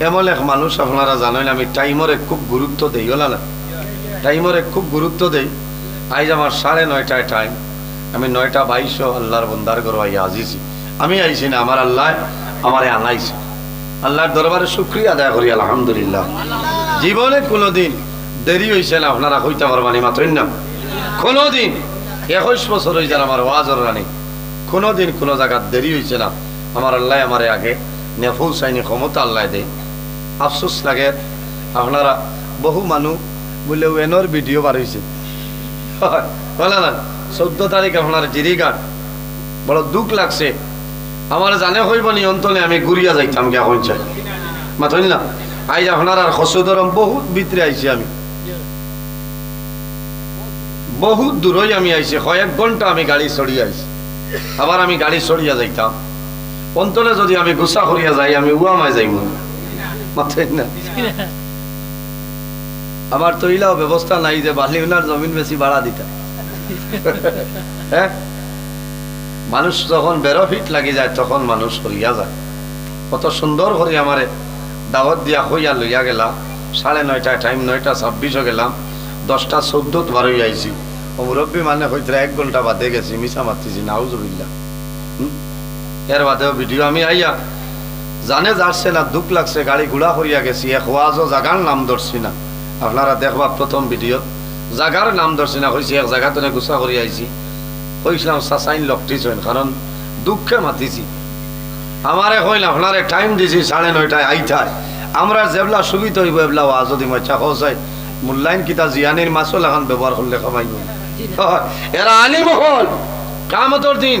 এমন এক মানুষ আপনারা জানেন, আমি টাইমরে খুব গুরুত্ব দেই ওলা না? টাইমরে খুব গুরুত্ব দেই। আজ আমার সাড়ে নয়টায় টাইম আমি নয়টা বাইশও আল্লাহর বন্দার করো আই আজিছি আমি আইছি না, আমার আল্লাহ আমারে আনাইছে। আল্লাহর দরবারে শুক্রিয়া আদায় করি, আলহামদুলিল্লাহ। জীবনে কোনোদিন দেরি হয়েছে না, আপনারা হইতে পারবানি মাত্রই না। কোনোদিন, একুশ বছর হয়েছে আমার ওয়াজর রানী। কোনোদিন কোনো জায়গার দেরি হয়েছে না। আমার আল্লাহ আমারে আগে নেফুল সাইনি ক্ষমতা আল্লাহ দেয়। আফসোস লাগে, আপনারা বহু মানুষ বলে ওয়েনর ভিডিও বার হয়েছে বলে না চোদ্দ তারিখ আপনার জিরিগান বড় দুঃখ লাগছে। আমার জানে হইব নি অন্তলে আমি ঘুরিয়া যাইতাম কে এখন চাই মাথইল না? আইজ আপনার আর হসদরম বহুত ভিতরে আইছি আমি। বহুত দূরই আমি আইছি কয়েক ঘণ্টা আমি গাড়ি চড়িয়ে আইছি আবার আমি গাড়ি চড়িয়া যাইতাম অন্তলে যদি আমি গুসা করিয়া যাই, আমি উয়ামায় যাইব মাথইল না। আমার তো ইলাও ব্যবস্থা নাই যে বালিউনার জমিন বেশি ভাড়া দিতাম হ্যাঁ? মানুষ যখন বেরো ফিট লাগি যায়, তখন মানুষ হইয়া যায়। কত সুন্দর করে আমারে দাওয়াত দিয়া হইয়া লইয়া গেলাম। সাড়ে নয়টায় টাইম নয়টা ছাব্বিশও গেলাম। দশটা চোদ্দত বার হইয়া আইছি। ও মুরব্বী মানে হইতে এক ঘণ্টা বাদে গেছি মিশা মারতেছি নাউজুবিল্লা এর বাদেও ভিডিও আমি আইয়া জানে যাচ্ছে না দুঃখ লাগছে গাড়ি ঘোড়া করিয়া গেছি এক ওয়াজও জাগার নাম ধরছি না। আপনারা দেখবা প্রথম ভিডিও জাগার নাম ধরছি না হয়েছে এক জায়গা তোনে গুছা করি আইছি কইছিলাম সাসাইন লকটিস হইন কারণ দুঃখে মাতিছি। আমারে কইল আপনারে টাইম দিছি সাড়ে নয়টায় আইতায় আমরা যেবলা সুবিধা হইব এবলা ওয়া যদি মজা হসাই মূল্যায়ন কিতা জিয়ানির মাছও লাগান ব্যবহার করলে কমাইব এরা আনিম হল। কামতর দিন।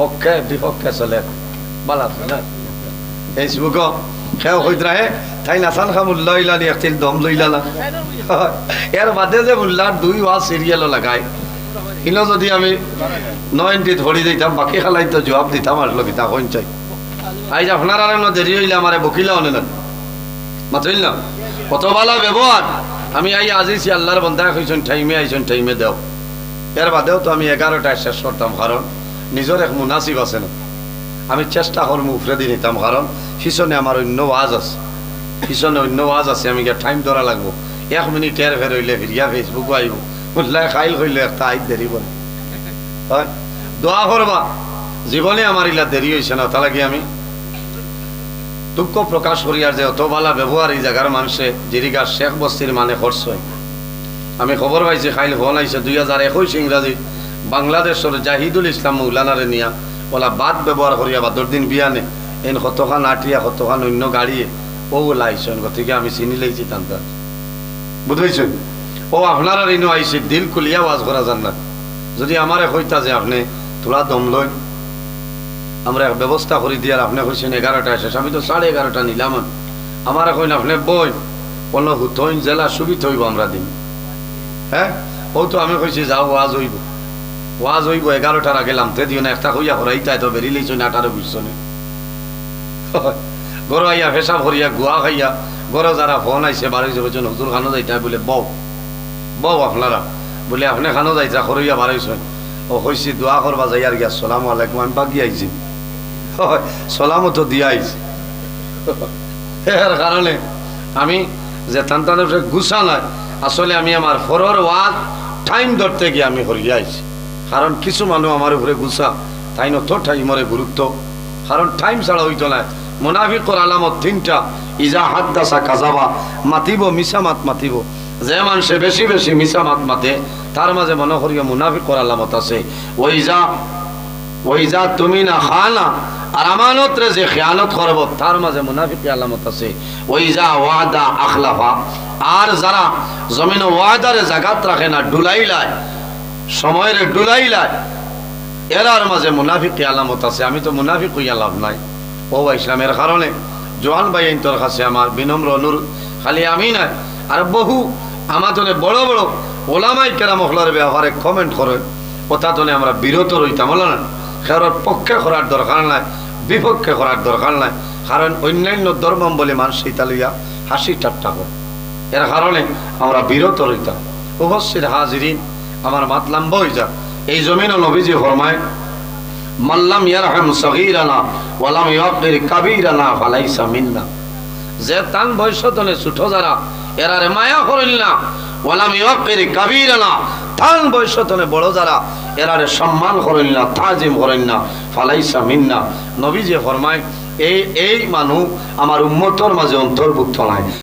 পক্ষে বিপক্ষে চলে রাহে তাই দম বাদে যে দুই যদি আমি নয়নটি দিতাম, বাকি জবাব দিতাম আপনার আর দেরি হইলে আমারে বকিলা অনে না মাতইল না? কত বালা ব্যবহার আমি আই আজিছি আল্লাহর বন্ধা কইছেন টাইমে আইছেন টাইমে দেও। এর বাদেও তো আমি এগারোটায় শেষ করতাম কারণ নিজের এক মুনাসিব আছে না। আমি চেষ্টা উফরে দিয়ে নিতাম কারণ পিছনে আমার অন্য ওয়াজ আছে। পিছনে অন্য ওয়াজ আছে, আমি টাইম ধরা লাগবো। এক মিনিট এর ফের হইলে ফিরিয়া ফেসবুকও আইব। উল্লাই খাইল হইলে একটা আইত দেরি বলে। হয়? দোয়া করবা, জীবনে আমার ইলা দেরি হয়েছে না, তাহলে কি আমি দুঃখ প্রকাশ করি আর যে অত বালা ব্যবহার এই জায়গার মানুষে জিরিগার শেখ বস্তির মানে খরচ হয় আমি খবর পাইছি খাইল ফোন আইছে দুই হাজার একুশ ইংরাজি। বাংলাদেশের জাহিদুল ইসলাম মৌলানারে নিয়া ওলা বাদ ব্যবহার করিয়া বাদর দিন বিয়ানে, এন কতখান আটিয়া কতখান অন্য গাড়িয়ে ও ওলা আইসন গতিকে আমি চিনি লাইছি তান্তা বুঝাইছেন? ও আপনার ইনো আইছে দিল কুলিয়া ওয়াজ করা যান না যদি আমারে কইতা যে আপনি তোলা দম লই আমরা এক ব্যবস্থা করে দিয়ার আপনি কইছেন এগারোটা শেষ, আমি তো সাড়ে এগারোটা নিলাম। আমার কইন, আপনি বই কোনো হুতইন জেলা সুবিধ হইব আমরা দিন। হ্যাঁ? ও তো আমি কইছি, যাও ওয়াজ হইব। ওয়াজ হইব, এগারোটার আগে লামতে দিও না, একটা হইয়া হরাই তাই তো বেরিলেই চই আঠারো বিশ জনে গরু আইয়া পেশাব করিয়া গুয়া খাইয়া, গরু যারা ফোন আইসে বাড়াইছে বলছেন, হুজুর খানো যাইতা? বলে, বউ বউ আপনারা। বলে, আপনি খানো যাইতা? খরইয়া বাড়াইছেন ও কইছি, দোয়া করবা যাই আর গিয়া, সালাম আলাইকুম, আমি বাকি আইছি। সালামও তো দিয়া আইছি। এর কারণে আমি যে তান্তানের গুছা নয় আসলে আমি আমার ফরর ওয়াজ টাইম ধরতে গিয়ে আমি হরিয়া আইছি। কারণ কিছু মানুষ আমার উপরে গুছা তাই নত টাইমরে গুরুত্ব কারণ টাইম ছাড়া হইতো না মোনাফিকর আলামত তিনটা, ইজা হাত দাসা কাজাবা, মাতিব মিশা মাত মাতিব। যে মানুষে বেশি বেশি মিশা মাত মাতে তার মাঝে মনে করিয়া মুনাফিকর আলামত আছে। ওই যা ওই যা তুমি না খানা আর আমানত রে যে খেয়ানত করব তার মাঝে মুনাফিক আলামত আছে। ওই যা ওয়াদা আখলাফা আর যারা জমিন ওয়াদারে জাগাত রাখে না ডুলাইলায় সময়ের ডুলাইলায় এরার মাঝে মুনাফিক আলামত আছে, আমি তো মুনাফিক হইয়া লাভ নাই। ও ইসলামের কারণে জোয়ান ভাই তোর কাছে আমার বিনম্র অনুরোধ। খালি আমি নাই আর বহু আমাতনে বড় বড় ওলামাই কেরামহলার ব্যবহারে কমেন্ট করে কথাতনে আমরা বিরত রইতাম, বলো না? কারোর পক্ষে করার দরকার নাই, বিপক্ষে করার দরকার নাই, কারণ অন্যান্য ধর্ম বলে মানুষ ইতালিয়া হাসি ঠাট্টা করে। এর কারণে আমরা বিরত রইতাম। উপস্থিত হাজিরিন আমার মাতলাম বই যা। এই জমিন নবীজি ফরমায় মাল্লাম ইয়ারহাম সগীরানা ওয়ালাম ইয়াকির কাবীরানা ফালাইসা মিন্না। যে তান বয়সতনে ছুটো যারা, এরারে মায়া করিল না। ওয়ালাম ইয়াকির কাবীরানা তান বয়সতনে বড় যারা, এরারে সম্মান করিল না, তাজিম করিল না, ফালাইসা মিন্না। নবী যে ফরমায় এই এই মানুষ আমার উম্মতর মাঝে অন্তর্ভুক্ত নাই।